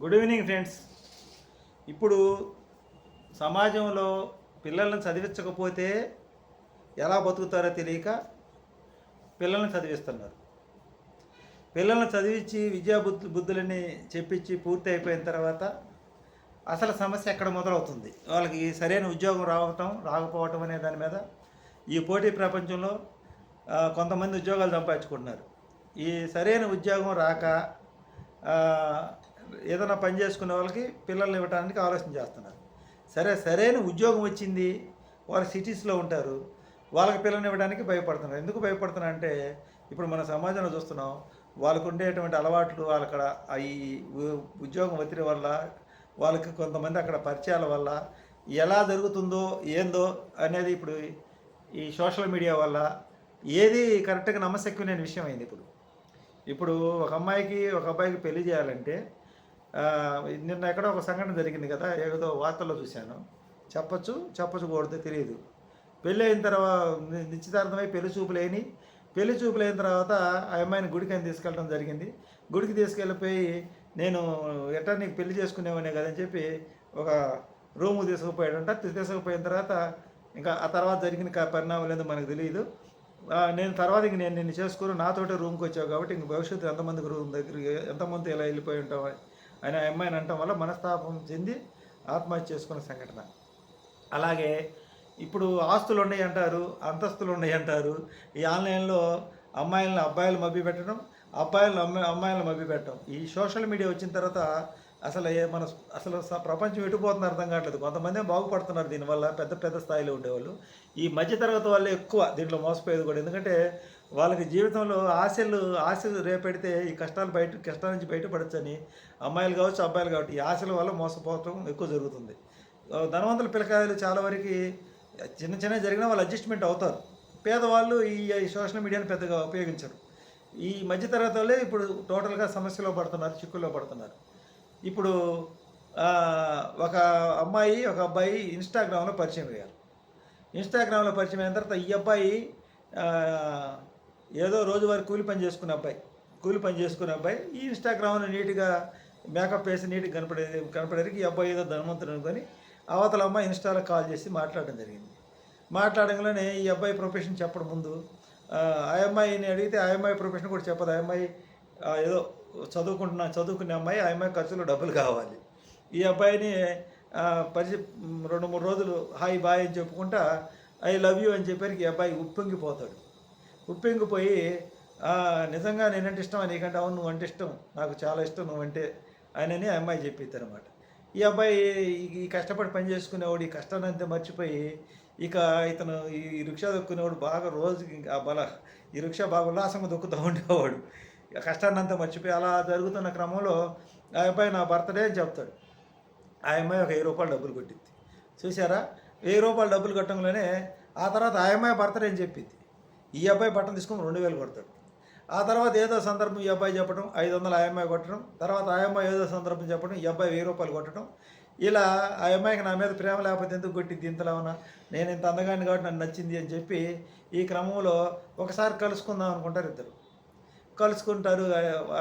Good evening friends ఇప్పుడు సమాజంలో పిల్లల్ని చదివించకపోతే ఎలా బతుకుతారో తెలియక పిల్లల్ని చదివిస్తున్నారు. పిల్లల్ని చదివించి విద్యా బుద్ధి బుద్ధులని చెప్పించి పూర్తి అయిపోయిన తర్వాత అసలు సమస్య ఎక్కడ మొదలవుతుంది? వాళ్ళకి సరైన ఉద్యోగం రావటం రాకపోవటం అనే దాని మీద ఈ పోటీ ప్రపంచంలో కొంతమంది ఉద్యోగాలు సంపాదించుకుంటున్నారు. ఈ సరైన ఉద్యోగం రాక ఏదైనా పని చేసుకునే వాళ్ళకి పిల్లల్ని ఇవ్వడానికి ఆలోచన చేస్తున్నారు. సరే సరైన ఉద్యోగం వచ్చింది వాళ్ళు సిటీస్లో ఉంటారు వాళ్ళకి పిల్లల్ని ఇవ్వడానికి భయపడుతున్నారు. ఎందుకు భయపడుతున్నారు అంటే ఇప్పుడు మన సమాజంలో చూస్తున్నాం వాళ్ళకు ఉండేటువంటి అలవాట్లు వాళ్ళక్కడ ఈ ఉద్యోగం ఒత్తిడి వల్ల వాళ్ళకి కొంతమంది అక్కడ పరిచయాల వల్ల ఎలా జరుగుతుందో ఏందో అనేది ఇప్పుడు ఈ సోషల్ మీడియా వల్ల ఏది కరెక్ట్గా నమ్మశక్యమైన విషయం అయింది ఇప్పుడు. ఇప్పుడు ఒక అమ్మాయికి ఒక అబ్బాయికి పెళ్ళి చేయాలంటే నిన్న ఎక్కడో ఒక సంఘటన జరిగింది కదా ఏదో వార్తల్లో చూశాను. చెప్పచ్చు చెప్పచ్చకూడదు తెలియదు పెళ్ళి అయిన తర్వాత నిశ్చితార్థమై పెళ్ళి చూపులేని పెళ్ళి చూపులైన తర్వాత ఆ అమ్మాయిని గుడికి అని తీసుకెళ్ళడం జరిగింది. గుడికి తీసుకెళ్ళిపోయి నేను ఎట్టా నీకు పెళ్ళి చేసుకునేవానే కదని చెప్పి ఒక రూము తీసుకుపోయాడంట. తీసుకుపోయిన తర్వాత ఇంకా ఆ తర్వాత జరిగిన పరిణామాలు ఏందో మనకు తెలియదు నేను తర్వాత ఇంక నేను నిన్ను చేసుకుని నాతోటే రూమ్కి వచ్చావు కాబట్టి ఇంక భవిష్యత్తు ఎంతమందికి రూమ్ దగ్గరికి ఎంతమంది ఇలా వెళ్ళిపోయి ఉంటావు ఆయన అమ్మాయిని అనటం వల్ల మనస్తాపం చెంది ఆత్మహత్య చేసుకున్న సంఘటన. అలాగే ఇప్పుడు ఆస్తులు ఉన్నాయి అంటారు అంతస్తులు ఉన్నాయి అంటారు. ఈ ఆన్లైన్లో అమ్మాయిలను అబ్బాయిలు మభ్య పెట్టడం అబ్బాయిలను అమ్మాయి అమ్మాయిలను మభ్య పెట్టడం ఈ సోషల్ మీడియా వచ్చిన తర్వాత అసలు ఏ మన అసలు స- ప్రపంచం ఎటుపోతుంది అర్థం కావట్లేదు. కొంతమంది బాగుపడుతున్నారు దీనివల్ల పెద్ద పెద్ద స్థాయిలో ఉండేవాళ్ళు. ఈ మధ్యతరగతి వాళ్ళే ఎక్కువ దీంట్లో మోసపోయేది కూడా. ఎందుకంటే వాళ్ళకి జీవితంలో ఆశలు ఆశలు రేపెడితే ఈ కష్టాలు బయట కష్టాల నుంచి బయటపడచ్చని అమ్మాయిలు కావచ్చు అబ్బాయిలు కావచ్చు ఈ ఆశల వల్ల మోసపోవటం ఎక్కువ జరుగుతుంది. ధనవంతుల పిల్లకాయలు చాలా వరకు చిన్న చిన్న జరిగినా వాళ్ళు అడ్జస్ట్మెంట్ అవుతారు. పేదవాళ్ళు ఈ సోషల్ మీడియాను పెద్దగా ఉపయోగించరు. ఈ మధ్యతరగతి వాళ్ళే ఇప్పుడు టోటల్గా సమస్యలో పడుతున్నారు చిక్కుల్లో పడుతున్నారు. ఇప్పుడు ఒక అమ్మాయి ఒక అబ్బాయి ఇన్స్టాగ్రామ్లో పరిచయం అయ్యారు. ఇన్స్టాగ్రామ్లో పరిచయం అయిన తర్వాత ఈ అబ్బాయి ఏదో రోజువారి కూలి పని చేసుకునే అబ్బాయి. కూలి పని చేసుకునే అబ్బాయి ఈ ఇన్స్టాగ్రామ్లో నీట్గా మేకప్ వేసి నీట్గా కనపడే కనపడేరికి ఈ అబ్బాయి ఏదో ధనవంతుడు అనుకొని అవతల అమ్మాయి ఇన్స్టాలో కాల్ చేసి మాట్లాడడం జరిగింది. మాట్లాడంగానే ఈ అబ్బాయి ప్రొఫెషన్ చెప్పడం ముందు ఆ అమ్మాయిని అడిగితే ఆ అమ్మాయి ప్రొఫెషన్ కూడా చెప్పదు. ఆ అమ్మాయి ఏదో చదువుకుంటున్న చదువుకునే అమ్మాయి ఆ అమ్మాయి ఖర్చులు డబ్బులు కావాలి. ఈ అబ్బాయిని ఆ, రెండు మూడు రోజులు హాయ్ బాయ్ అని చెప్పుకుంటా ఐ లవ్ యూ అని చెప్పేసరికి ఈ అబ్బాయి ఉప్పొంగిపోతాడు. ఉప్పొంగిపోయి నిజంగా నేనంటే ఇష్టం నీకంటే అవును నువ్వు అంటే ఇష్టం. నాకు చాలా ఇష్టం నువ్వంటే ఆయనని ఆ అమ్మాయి చెప్పిద్ది అనమాట ఈ అబ్బాయి ఈ- ఈ కష్టపడి పని చేసుకునేవాడు ఈ కష్టాన్ని అంతా మర్చిపోయి ఇక ఇతను ఈ రిక్షా దొక్కునేవాడు బాగా రోజుకి ఇంకా బల ఈ రిక్షా బాగా ఉల్లాసంగా దొక్కుతూ ఉండేవాడు. కష్టాన్ని అంతా మర్చిపోయి అలా జరుగుతున్న క్రమంలో ఆ అబ్బాయి నా బర్త్డే అని చెప్తాడు. ఆ అమ్మాయి ఒక వెయ్యి రూపాయలు డబ్బులు కొట్టింది. చూసారా వెయ్యి రూపాయలు డబ్బులు కట్టడంలోనే ఆ తర్వాత ఆ అమ్మాయి బర్త్డే అని చెప్పింది. ఈ అబ్బాయి బట్టం తీసుకొని రెండు వేలు కొడతాడు. ఆ తర్వాత ఏదో సందర్భం ఈ అబ్బాయి చెప్పడం ఐదు వందలు ఆ అమ్మాయి కొట్టడం తర్వాత ఆ అమ్మాయి ఏదో సందర్భం చెప్పడం ఈ అబ్బాయి వెయ్యి రూపాయలు కొట్టడం. ఇలా ఆ అమ్మాయికి నా మీద ప్రేమ లేకపోతే ఎందుకు కొట్టింది ఇంతలో ఉన్నా నేను ఇంత అందగాన్ని కాబట్టి నన్ను నచ్చింది అని చెప్పి ఈ క్రమంలో ఒకసారి కలుసుకుందాం అనుకుంటారు ఇద్దరు. కలుసుకుంటారు.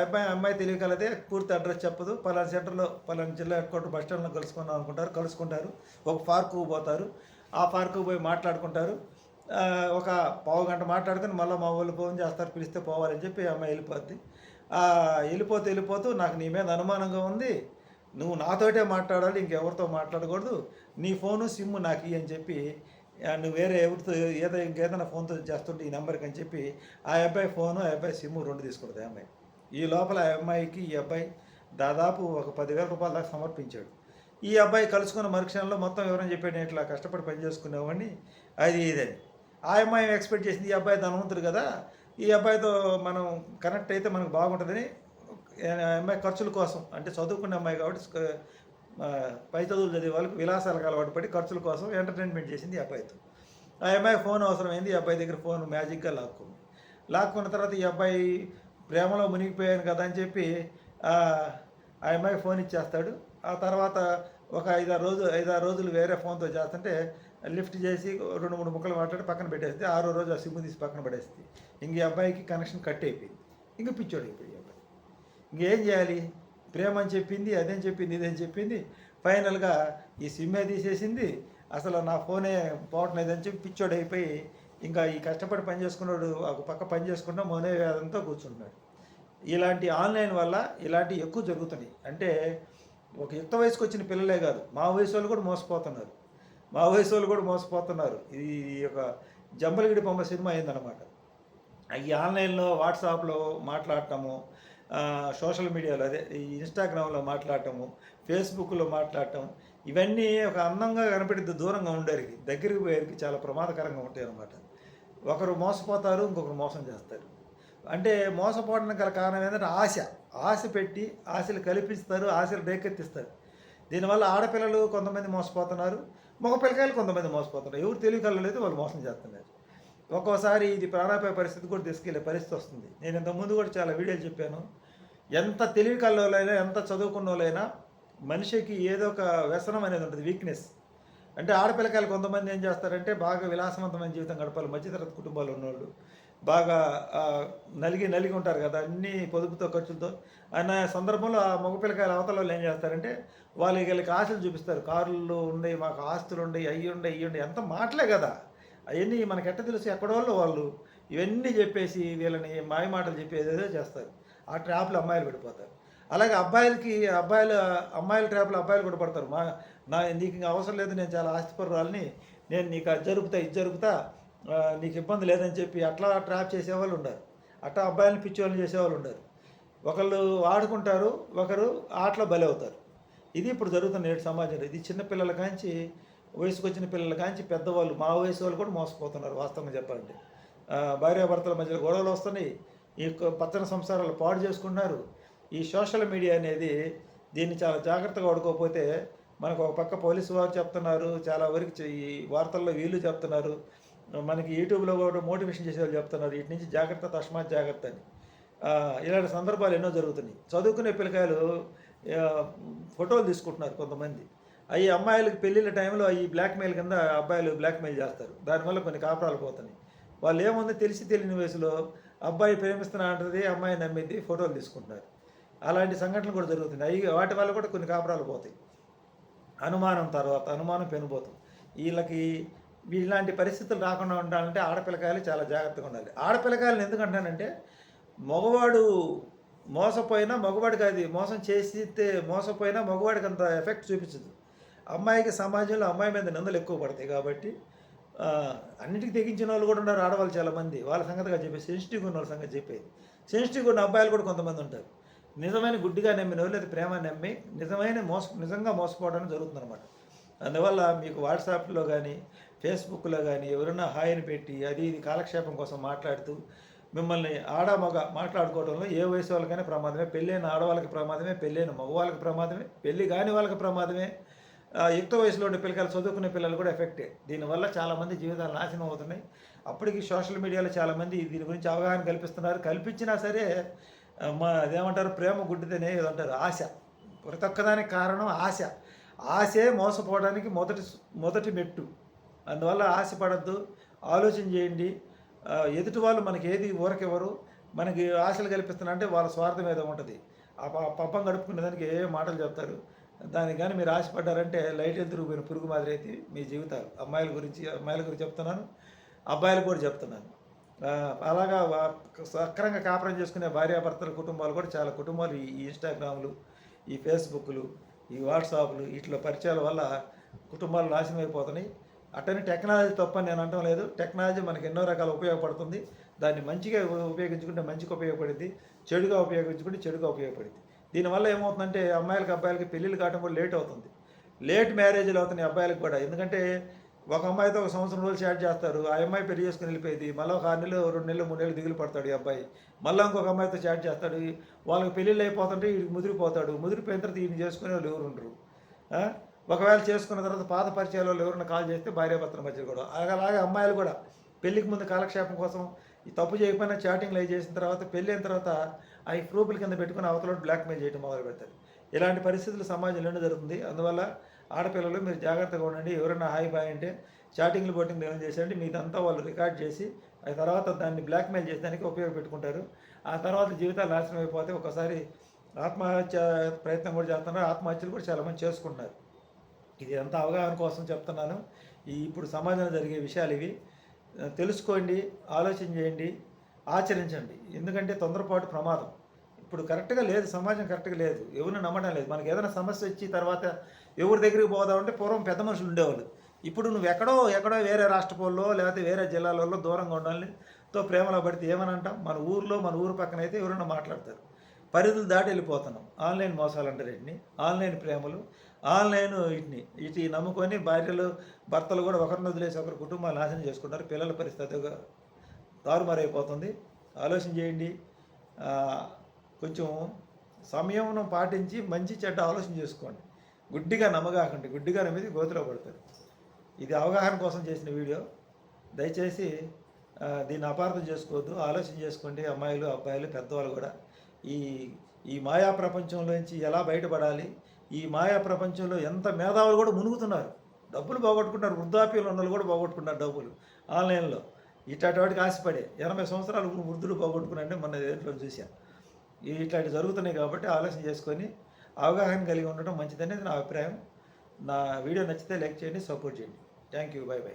అబ్బాయి అమ్మాయి తెలియగలదే పూర్తి అడ్రస్ చెప్పదు. పలానా సెంటర్లో పలానా జిల్లా హెడ్ క్వార్టర్ బస్ స్టాండ్లో కలుసుకుందాం అనుకుంటారు. కలుసుకుంటారు. ఒక పార్కు పోతారు. ఆ పార్కు పోయి మాట్లాడుకుంటారు. ఒక పావు గంట మాట్లాడుకుని మళ్ళీ మా వాళ్ళు ఫోన్ చేస్తారు. పిలిస్తే పోవాలని చెప్పి అమ్మాయి వెళ్ళిపోద్ది. వెళ్ళిపోతే వెళ్ళిపోతూ నాకు నీ మీద అనుమానంగా ఉంది. నువ్వు నాతోటే మాట్లాడాలి ఇంకెవరితో మాట్లాడకూడదు. నీ ఫోను సిమ్ నాకు అని చెప్పి నువ్వు వేరే ఎవరితో ఏదో ఇంకేదైనా ఫోన్తో చేస్తుంటే ఈ నెంబర్కి అని చెప్పి ఆ అబ్బాయి ఫోను ఆ అబ్బాయి సిమ్ రెండు తీసుకుంటుంది ఆ అమ్మాయి. ఈ లోపల ఆ అమ్మాయికి ఈ అబ్బాయి దాదాపు ఒక పదివేల రూపాయల దాకా సమర్పించాడు. ఈ అబ్బాయి కలుసుకున్న మరుక్షణంలో మొత్తం వివరం చెప్పాడు నేను ఇట్లా కష్టపడి పని చేసుకునేవాడిని అది ఇదని ఆ అమ్మాయి ఎక్స్పెక్ట్ చేసింది? ఈ అబ్బాయి ధనవంతుడు కదా ఈ అబ్బాయితో మనం కనెక్ట్ అయితే మనకు బాగుంటుందని ఆ అమ్మాయి ఖర్చుల కోసం అంటే చదువుకునే అమ్మాయి కాబట్టి పై చదువులు చదివే వాళ్ళకి విలాసాలకు అలవాటు పడి ఖర్చుల కోసం ఎంటర్టైన్మెంట్ చేసింది ఈ అబ్బాయితో ఆ అమ్మాయి ఫోన్ అవసరమైంది ఈ అబ్బాయి దగ్గర ఫోన్ మ్యాజిక్గా లాక్కుంది లాక్కున్న తర్వాత ఈ అబ్బాయి ప్రేమలో మునిగిపోయాను కదా అని చెప్పి ఆ అమ్మాయి ఫోన్ ఇచ్చేస్తాడు. ఆ తర్వాత ఒక ఐదారు రోజు ఐదారు రోజులు వేరే ఫోన్తో చేస్తుంటే లిఫ్ట్ చేసి రెండు మూడు ముక్కలు మాట్లాడి పక్కన పెట్టేస్తే ఆరో రోజు ఆ సిమ్ తీసి పక్కన పడేస్తుంది ఇంక ఈ అబ్బాయికి కనెక్షన్ కట్ అయిపోయింది. ఇంక పిచ్చోడు అయిపోయి అబ్బాయి. ఇంకేం చేయాలి? ప్రేమ అని చెప్పింది అదేం చెప్పింది ఇదేం చెప్పింది. ఫైనల్గా ఈ సిమ్మే తీసేసింది. అసలు నా ఫోనే పోవట్లేదని చెప్పి పిచ్చోడు అయిపోయి ఇంకా ఈ కష్టపడి పని చేసుకున్నాడు ఒక పక్క పని చేసుకుంటా మొనే వేదంతో కూర్చుంటున్నాడు. ఇలాంటి ఆన్లైన్ వల్ల ఇలాంటివి ఎక్కువ జరుగుతున్నాయి. అంటే ఒక యుక్త వయసుకు వచ్చిన పిల్లలే కాదు మా వయసు వాళ్ళు కూడా మోసపోతున్నారు. మా వయసు వాళ్ళు కూడా మోసపోతున్నారు. ఇది ఒక జంబలగిడి బొమ్మ సినిమా అయిందనమాట ఈ ఆన్లైన్లో వాట్సాప్లో మాట్లాడటము సోషల్ మీడియాలో అదే ఈ ఇన్స్టాగ్రామ్లో మాట్లాడటము ఫేస్బుక్లో మాట్లాడటం ఇవన్నీ ఒక అందంగా కనపడింది దూరంగా ఉండేరికి దగ్గరికి పోయేరికి చాలా ప్రమాదకరంగా ఉంటాయి అన్నమాట ఒకరు మోసపోతారు ఇంకొకరు మోసం చేస్తారు. అంటే మోసపోవడానికి గల కారణం ఏంటంటే ఆశ. ఆశ పెట్టి ఆశలు కల్పిస్తారు ఆశలు రేకెత్తిస్తారు. దీనివల్ల ఆడపిల్లలు కొంతమంది మోసపోతున్నారు మగ పిల్లకాయలు కొంతమంది మోసపోతున్నారు. ఎవరు తెలియకలేదు వాళ్ళు మోసం చేస్తున్నారు. ఒక్కోసారి ఇది ప్రాణాపాయ పరిస్థితి కూడా తీసుకెళ్ళే పరిస్థితి వస్తుంది. నేను ఇంతకుముందు కూడా చాలా వీడియోలు చెప్పాను. ఎంత తెలివి కల్లోలైనా ఎంత చదువుకున్న వాళ్ళైనా మనిషికి ఏదో ఒక వ్యసనం అనేది ఉంటుంది వీక్నెస్ అంటే ఆడపిల్లకాయలు కొంతమంది ఏం చేస్తారంటే బాగా విలాసవంతమైన జీవితం గడపాలి. మధ్యతరగతి కుటుంబాలు ఉన్నవాళ్ళు బాగా నలిగి నలిగి ఉంటారు కదా అన్ని పొదుపుతో ఖర్చులతో. అనే సందర్భంలో ఆ మగ పిల్లకాయల అవతల వాళ్ళు ఏం చేస్తారంటే వాళ్ళకి వీళ్ళకి ఆశలు చూపిస్తారు. కార్లు ఉన్నాయి మాకు ఆస్తులు ఉన్నాయి అయ్యి ఉండే అయ్యి ఉండే. ఎంత మాటలే కదా. అవన్నీ మనకి ఎట్ట తెలుసు? ఎక్కడోళ్ళు వాళ్ళు ఇవన్నీ చెప్పేసి వీళ్ళని మాయ మాటలు చెప్పి ఏదేదో చేస్తారు. ఆ ట్రాప్లో అమ్మాయిలు పడిపోతారు అలాగే అబ్బాయిలకి అబ్బాయిలు అమ్మాయిల ట్రాప్లో అబ్బాయిలు కూడా పడతారు. మా నా నీకు ఇంకా అవసరం లేదు నేను చాలా ఆస్తిపరురాలని నేను నీకు అది జరుపుతా ఇది జరుపుతా నీకు ఇబ్బంది లేదని చెప్పి అట్లా ట్రాప్ చేసేవాళ్ళు ఉండరు. అట్లా అబ్బాయిలను పిచ్చోళ్ళని చేసేవాళ్ళు ఉండరు. ఒకళ్ళు ఆడుకుంటారు ఒకరు ఆటలో బలి అవుతారు ఇది ఇప్పుడు జరుగుతున్న నేటి సమాజంలో. ఇది చిన్నపిల్లల కాంచి వయసుకు వచ్చిన పిల్లల కాంచి పెద్దవాళ్ళు మా వయసు వాళ్ళు కూడా మోసపోతున్నారు వాస్తవంగా చెప్పాలంటే. భార్యాభర్తల మధ్యలో గొడవలు వస్తున్నాయి. ఈ యొక్క పచ్చని సంసారాలు పాడు చేసుకుంటున్నారు ఈ సోషల్ మీడియా అనేది దీన్ని చాలా జాగ్రత్తగా వాడుకోకపోతే మనకు ఒక పక్క పోలీసు వారు చెప్తున్నారు చాలా వరకు ఈ వార్తల్లో వీళ్ళు చెప్తున్నారు మనకి యూట్యూబ్లో కూడా మోటివేషన్ చేసే వాళ్ళు చెప్తున్నారు వీటి నుంచి జాగ్రత్త తస్మాత్ జాగ్రత్త అని. ఇలాంటి సందర్భాలు ఎన్నో జరుగుతున్నాయి. చదువుకునే పిల్లకాయలు ఫోటోలు తీసుకుంటున్నారు కొంతమంది. అవి అమ్మాయిలకి పెళ్ళిళ్ళ టైంలో ఈ బ్లాక్మెయిల్ కింద అబ్బాయిలు బ్లాక్మెయిల్ చేస్తారు. దానివల్ల కొన్ని కాపురాలు పోతున్నాయి. వాళ్ళు ఏముంది తెలిసి తెలియని వయసులో అబ్బాయి ప్రేమిస్తున్నా అంటది అమ్మాయి నమ్మింది ఫోటోలు తీసుకుంటున్నారు అలాంటి సంఘటనలు కూడా జరుగుతున్నాయి. అవి వాటి వల్ల కూడా కొన్ని కాపురాలు పోతాయి. అనుమానం తర్వాత అనుమానం పెనుపోతాం వీళ్ళకి ఇలాంటి పరిస్థితులు రాకుండా ఉండాలంటే ఆడపిల్లకాయలు చాలా జాగ్రత్తగా ఉండాలి. ఆడపిల్లకాయలను ఎందుకంటానంటే మగవాడు మోసపోయినా మగవాడికి అది మోసం చేసితే మోసపోయినా మగవాడికి అంత ఎఫెక్ట్ చూపించదు. అమ్మాయికి సమాజంలో అమ్మాయి మీద నిందలు ఎక్కువ పడతాయి కాబట్టి అన్నిటికీ తెగించిన వాళ్ళు కూడా ఉన్నారు ఆడవాళ్ళు చాలామంది వాళ్ళ సంగతిగా చెప్పేది సెన్సిటివ్గా ఉన్న వాళ్ళ సంగతి చెప్పేది. సెన్సిటివ్గా ఉన్న అబ్బాయిలు కూడా కొంతమంది ఉంటారు. నిజమైన గుడ్డిగా నమ్మిన వాళ్ళు లేదా ప్రేమ నమ్మి నిజమైన మోస నిజంగా మోసపోవడం జరుగుతుందన్నమాట. అందువల్ల మీకు వాట్సాప్లో కానీ ఫేస్బుక్లో కానీ ఎవరైనా హాయిని పెట్టి అది ఇది కాలక్షేపం కోసం మాట్లాడుతూ మిమ్మల్ని ఆడ మగ మాట్లాడుకోవడంలో ఏ వయసు వాళ్ళకైనా ప్రమాదమే. పెళ్ళైన ఆడవాళ్ళకి ప్రమాదమే పెళ్ళైన మగవాళ్ళకి ప్రమాదమే పెళ్ళి కాని వాళ్ళకి ప్రమాదమే. యుక్త వయసులో ఉండే పిల్లలు చదువుకునే పిల్లలు కూడా ఎఫెక్టే దీనివల్ల చాలామంది జీవితాలు నాశనం అవుతున్నాయి. అప్పటికి సోషల్ మీడియాలో చాలామంది దీని గురించి అవగాహన కల్పిస్తున్నారు. కల్పించినా సరే మా అదేమంటారు ప్రేమ గుడ్డిదనే ఏదంటారు? అంటారు ఆశ. ప్రతి ఒక్కదానికి కారణం ఆశ. ఆశే మోసపోవడానికి మొదటి మొదటి మెట్టు. అందువల్ల ఆశపడద్దు. ఆలోచన చేయండి. ఎదుటి వాళ్ళు మనకి ఏది ఊరకెవరు మనకి ఆశలు కల్పిస్తున్నా అంటే వాళ్ళ స్వార్థం ఏదో ఉంటుంది. ఆ ప- పబ్బం గడుపుకునే దానికి ఏ మాటలు చెప్తారు? దానికి కానీ మీరు ఆశపడ్డారంటే లైట్ ఎదురుపోయిన పురుగు మాదిరి అయితే మీ జీవితాలు. అమ్మాయిల గురించి అమ్మాయిల గురించి చెప్తున్నాను. అబ్బాయిలు కూడా చెప్తున్నాను. అలాగా సక్రంగా కాపురం చేసుకునే భార్యాభర్తల కుటుంబాలు కూడా చాలా కుటుంబాలు ఈ ఈ ఇన్స్టాగ్రామ్లు ఈ ఫేస్బుక్లు ఈ వాట్సాప్లు వీటిలో పరిచయాల వల్ల కుటుంబాలు నాశనం అయిపోతున్నాయి. అట్టని టెక్నాలజీ తప్పని నేను అనడం లేదు. టెక్నాలజీ మనకి ఎన్నో రకాల ఉపయోగపడుతుంది. దాన్ని మంచిగా ఉపయోగించుకుంటే మంచిగా ఉపయోగపడింది. చెడుగా ఉపయోగించుకుంటే చెడుగా ఉపయోగపడింది. దీనివల్ల ఏమవుతుందంటే అమ్మాయిలకి అబ్బాయిలకి పెళ్ళిళ్ళు కావడం కూడా లేట్ అవుతుంది. లేట్ మ్యారేజ్లు అవుతున్నాయి అబ్బాయిలకు కూడా. ఎందుకంటే ఒక అమ్మాయితో ఒక సంవత్సరం రోజులు చాట్ చేస్తారు. ఆ అమ్మాయి పెళ్ళి చేసుకుని వెళ్ళిపోయింది. మళ్ళీ ఒక ఆరు నెలలు రెండు నెలలు మూడు నెలలు దిగులు పడతాడు ఈ అబ్బాయి. మళ్ళీ ఇంకొక అమ్మాయితో చాట్ చేస్తాడు. వాళ్ళకి పెళ్ళిళ్ళు అయిపోతుంటే వీడికి ముదిరిపోతాడు. ముదిరిపోయిన తర్వాత ఈయన చేసుకునే వాళ్ళు ఎవరు ఉండరు. ఒకవేళ చేసుకున్న తర్వాత పాత పరిచయాలు వాళ్ళు ఎవరైనా కాల్ చేస్తే భార్యాభర్తల మధ్య కూడా అలాగే అమ్మాయిలు కూడా పెళ్ళికి ముందు కాలక్షేపం కోసం ఈ తప్పు చేయకపోయినా చాటింగ్లు అవి చేసిన తర్వాత పెళ్ళి అయిన తర్వాత అవి ప్రూఫ్ల కింద పెట్టుకుని అవతల బ్లాక్మెయిల్ చేయడం మొదలు పెడతారు. ఇలాంటి పరిస్థితులు సమాజంలోనే జరుగుతుంది. అందువల్ల ఆడపిల్లలు మీరు జాగ్రత్తగా ఉండండి. ఎవరైనా హాయి బాయ్ అంటే చాటింగ్లు బోటింగ్లు ఏమైనా చేసేయండి మీదంతా వాళ్ళు రికార్డ్ చేసి ఆ తర్వాత దాన్ని బ్లాక్మెయిల్ చేసేదానికి ఉపయోగపెట్టుకుంటారు. ఆ తర్వాత జీవితాలు నాశనం అయిపోతే ఒకసారి ఆత్మహత్య ప్రయత్నం కూడా చేస్తున్నారు. ఆత్మహత్యలు కూడా చాలామంది చేసుకుంటున్నారు. ఇది అంతా అవగాహన కోసం చెప్తున్నాను. ఈ ఇప్పుడు సమాజంలో జరిగే విషయాలు ఇవి. తెలుసుకోండి ఆలోచన చేయండి ఆచరించండి. ఎందుకంటే తొందరపాటు ప్రమాదం. ఇప్పుడు కరెక్ట్గా లేదు సమాజం కరెక్ట్గా లేదు ఎవరిని నమ్మడం లేదు. మనకి ఏదైనా సమస్య వచ్చి తర్వాత ఎవరి దగ్గరికి పోదామంటే పూర్వం పెద్ద మనుషులు ఉండేవాళ్ళు. ఇప్పుడు నువ్వు ఎక్కడో ఎక్కడో వేరే రాష్ట్రపోల్లో లేకపోతే వేరే జిల్లాలలో దూరంగా ఉండాలని తో ప్రేమలో పడితే ఏమని అంటాం? మన ఊర్లో మన ఊరు పక్కన అయితే ఎవరైనా మాట్లాడతారు. పరిధులు దాటి వెళ్ళిపోతున్నాం. ఆన్లైన్ మోసాలు అంటారు ఆన్లైన్ ప్రేమలు. ఆన్లైన్ వీటిని ఇటు నమ్ముకొని భార్యలు భర్తలు కూడా ఒకరిని వదిలేసి ఒకరి కుటుంబాలు నాశనం చేసుకుంటారు. పిల్లల పరిస్థితి తారుమారైపోతుంది. ఆలోచన చేయండి. కొంచెం సమయంను పాటించి మంచి చెడ్డ ఆలోచన చేసుకోండి. గుడ్డిగా నమ్మగాకండి. గుడ్డిగా నమ్మిది గోతిలో పడతారు ఇది అవగాహన కోసం చేసిన వీడియో. దయచేసి దీన్ని అపార్థం చేసుకోవద్దు. ఆలోచన చేసుకోండి. అమ్మాయిలు అబ్బాయిలు పెద్దవాళ్ళు కూడా ఈ ఈ మాయా ప్రపంచంలోంచి ఎలా బయటపడాలి? ఈ మాయా ప్రపంచంలో ఎంత మేధావులు కూడా మునుగుతున్నారు. డబ్బులు పోగొట్టుకుంటారు వృద్ధాప్యంలో ఉన్న వాళ్ళు కూడా పోగొట్టుకున్నారు డబ్బులు ఆన్లైన్లో. ఇట్లాంటి వాటికి ఆశపడే ఎనభై సంవత్సరాలు వృద్ధులు పోగొట్టుకున్నారంటే మన దేంట్లో చూశాను ఇట్లాంటి జరుగుతున్నాయి కాబట్టి ఆలోచన చేసుకొని అవగాహన కలిగి ఉండటం మంచిదనేది నా అభిప్రాయం. నా వీడియో నచ్చితే లైక్ చేయండి సపోర్ట్ చేయండి. Thank you by by